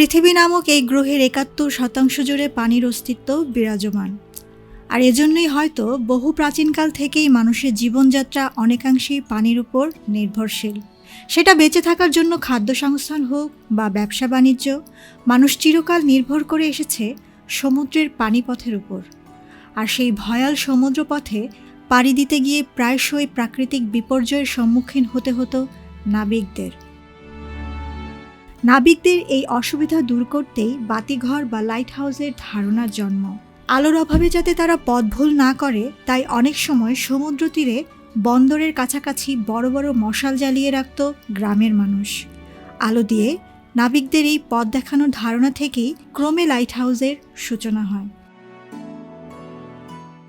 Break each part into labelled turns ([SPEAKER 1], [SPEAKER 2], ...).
[SPEAKER 1] পৃথিবী নামক এই গ্রহের একাত্তর শতাংশ জুড়ে পানির অস্তিত্ব বিরাজমান। আর এজন্যই হয়তো বহু প্রাচীনকাল থেকেই মানুষের জীবনযাত্রা অনেকাংশেই পানির উপর নির্ভরশীল। সেটা বেঁচে থাকার জন্য খাদ্য সংস্থান হোক বা ব্যবসা বাণিজ্য, মানুষ চিরকাল নির্ভর করে এসেছে সমুদ্রের পানিপথের উপর। আর সেই ভয়াল সমুদ্রপথে পাড়ি দিতে গিয়ে প্রায়শই প্রাকৃতিক বিপর্যয়ের সম্মুখীন হতে হতো নাবিকদের। নাবিকদের এই অসুবিধা দূর করতেই বাতিঘর বা লাইট হাউসের ধারণার জন্ম। আলোর অভাবে যাতে তারা পথ ভুল না করে, তাই অনেক সময় সমুদ্র তীরে বন্দরের কাছাকাছি বড় বড় মশাল জ্বালিয়ে রাখত গ্রামের মানুষ। আলো দিয়ে নাবিকদের এই পথ দেখানোর ধারণা থেকেই ক্রমে লাইট হাউসের সূচনা হয়।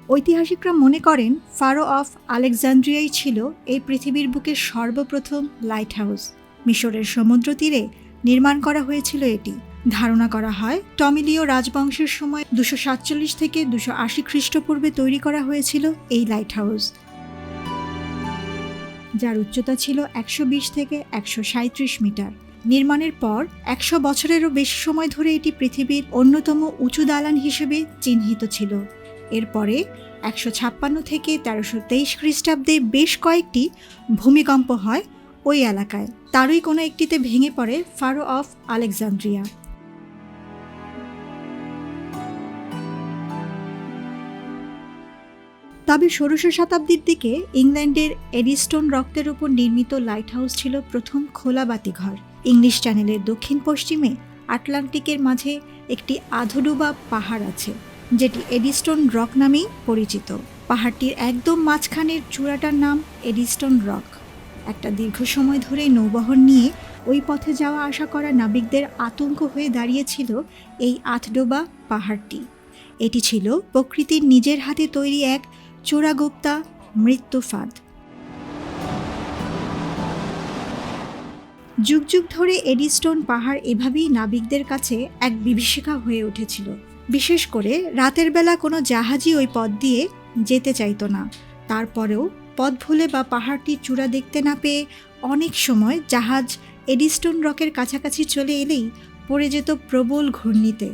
[SPEAKER 1] ঐতিহাসিকরা মনে করেন ফারো অফ আলেকজান্দ্রিয়াই ছিল এই পৃথিবীর বুকে সর্বপ্রথম লাইট হাউস মিশরের সমুদ্র তীরে নির্মাণ করা হয়েছিল এটি। ধারণা করা হয় টমিলীয় রাজবংশের সময় দুশো সাতচল্লিশ থেকে দুশো আশি খ্রিস্টপূর্বে তৈরি করা হয়েছিল এই লাইট হাউস যার উচ্চতা ছিল একশো বিশ থেকে একশো সাঁত্রিশ মিটার। নির্মাণের পর একশো বছরেরও বেশি সময় ধরে এটি পৃথিবীর অন্যতম উঁচু দালান হিসেবে চিহ্নিত ছিল। এরপরে একশো ছাপ্পান্ন থেকে তেরোশো তেইশ খ্রিস্টাব্দে বেশ কয়েকটি ভূমিকম্প হয় ওই এলাকায়। তারই কোনো একটিতে ভেঙে পড়ে ফারো অফ আলেকজান্দ্রিয়া। তবে ষোড়শ শতাব্দীর দিকে ইংল্যান্ডের এডিস্টোন রক্তের উপর নির্মিত লাইট হাউস ছিল প্রথম খোলা বাতিঘর। ইংলিশ চ্যানেলের দক্ষিণ পশ্চিমে আটলান্টিকের মাঝে একটি আধডুবা পাহাড় আছে, যেটি এডিস্টোন রক নামেই পরিচিত। পাহাড়টির একদম মাঝখানের চূড়াটার নাম এডিস্টোন রক। একটা দীর্ঘ সময় ধরে নৌবহর নিয়ে ওই পথে যাওয়া আসা করা নাবিকদের আতঙ্ক হয়ে দাঁড়িয়েছিল এই আতডোবা পাহাড়টি। এটি ছিল প্রকৃতির নিজের হাতে তৈরি এক চোরাগোপ্তা মৃত্যু ফাঁদ। যুগ যুগ ধরে এডিস্টোন পাহাড় এভাবেই নাবিকদের কাছে এক বিভীষিকা হয়ে উঠেছিল। বিশেষ করে রাতের বেলা কোনো জাহাজই ওই পথ দিয়ে যেতে চাইতো না। তারপরেও পথ ভুলে বা পাহাড়টি চূড়া দেখতে না পেয়ে অনেক সময় জাহাজ এডিস্টোন রকের কাছাকাছি চলে এলেই পড়ে যেত প্রবল ঘূর্ণিতে।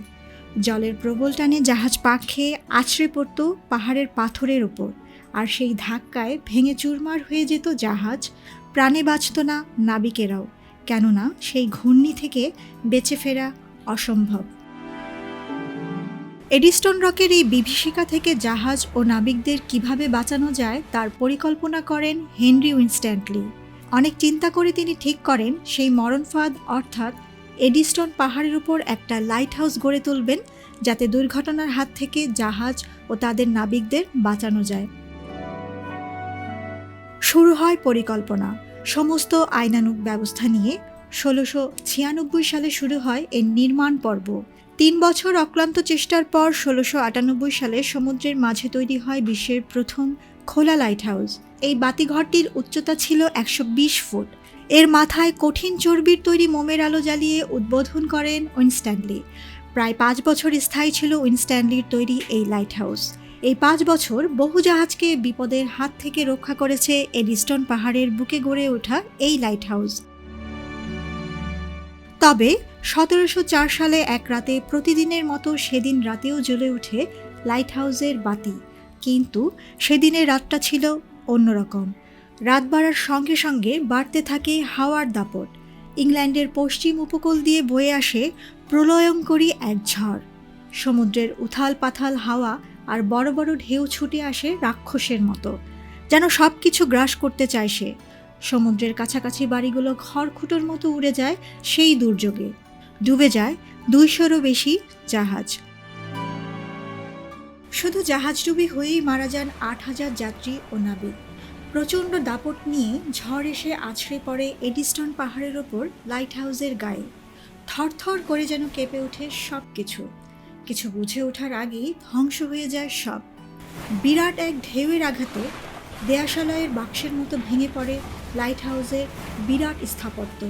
[SPEAKER 1] জলের প্রবল টানে জাহাজ পাক খেয়ে আছড়ে পড়ত পাহাড়ের পাথরের ওপর আর সেই ধাক্কায় ভেঙে চুরমার হয়ে যেত জাহাজ, প্রাণে বাঁচত না নাবিকেরাও। কেননা সেই ঘূর্ণি থেকে বেঁচে ফেরা অসম্ভব। এডিস্টোন রকের এই বিভীষিকা থেকে জাহাজ ও নাবিকদের কীভাবে বাঁচানো যায় তার পরিকল্পনা করেন হেনরি উইনস্ট্যান্টলি। অনেক চিন্তা করে তিনি ঠিক করেন, সেই মরণফাঁদ অর্থাৎ এডিস্টোন পাহাড়ের উপর একটা লাইট হাউস গড়ে তুলবেন যাতে দুর্ঘটনার হাত থেকে জাহাজ ও তাদের নাবিকদের বাঁচানো যায়। শুরু হয় পরিকল্পনা। সমস্ত আইনানুক ব্যবস্থা নিয়ে ষোলোশো ছিয়ানব্বই সালে শুরু হয় এর নির্মাণ পর্ব। তিন বছর অক্লান্ত চেষ্টার পর ষোলোশো আটানব্বই সালে সমুদ্রের মাঝে তৈরি হয় বিশ্বের প্রথম খোলা লাইট হাউস এই বাতিঘরটির উচ্চতা ছিল একশো বিশ ফুট। এর মাথায় কঠিন চর্বির তৈরি মোমের আলো জ্বালিয়ে উদ্বোধন করেন উইনস্ট্যানলি প্রায় পাঁচ বছর স্থায়ী ছিল উইনস্ট্যানলির তৈরি এই লাইট হাউস এই পাঁচ বছর বহু জাহাজকে বিপদের হাত থেকে রক্ষা করেছে এডিস্টন পাহাড়ের বুকে গড়ে ওঠা এই লাইট হাউস তবে সতেরোশো চার সালে এক রাতে প্রতিদিনের মতো সেদিন রাতেও জ্বলে ওঠে লাইট হাউসের বাতি। কিন্তু সেদিনের রাতটা ছিল অন্যরকম। রাত বাড়ার সঙ্গে সঙ্গে বাড়তে থাকে হাওয়ার দাপট। ইংল্যান্ডের পশ্চিম উপকূল দিয়ে বয়ে আসে প্রলয়ঙ্করী এক ঝড়। সমুদ্রের উথাল পাথাল হাওয়া আর বড় বড় ঢেউ ছুটে আসে রাক্ষসের মতো। যেন সব কিছু গ্রাস করতে চায় সে। সমুদ্রের কাছাকাছি বাড়িগুলো খড়খুটোর মতো উড়ে যায় সেই দুর্যোগে। ডুবে যায় দুইশোরও বেশি জাহাজ। শুধু জাহাজডুবি হয়েই মারা যান আট হাজার যাত্রী ও নাবিক। প্রচণ্ড দাপট নিয়ে ঝড় এসে আছড়ে পড়ে এডিস্টন পাহাড়ের ওপর লাইট হাউসের গায়ে। থরথর করে যেন কেঁপে ওঠে সব কিছু কিছু বুঝে ওঠার আগেই ধ্বংস হয়ে যায় সব। বিরাট এক ঢেউয়ের আঘাতে দেয়াশালয়ের বাক্সের মতো ভেঙে পড়ে লাইট হাউসের বিরাট স্থাপত্য।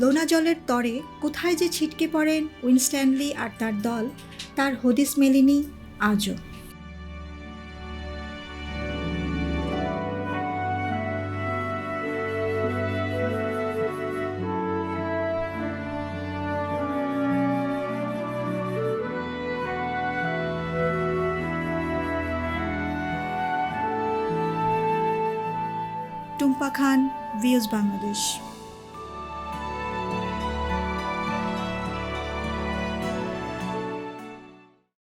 [SPEAKER 1] লোনা জলের তরে কোথায় যে ছিটকে পড়েন উইনস্ট্যানলি আর তার দল, তার হদিস মেলিনি আজও। টুম্পা খান ভিউজ বাংলাদেশ।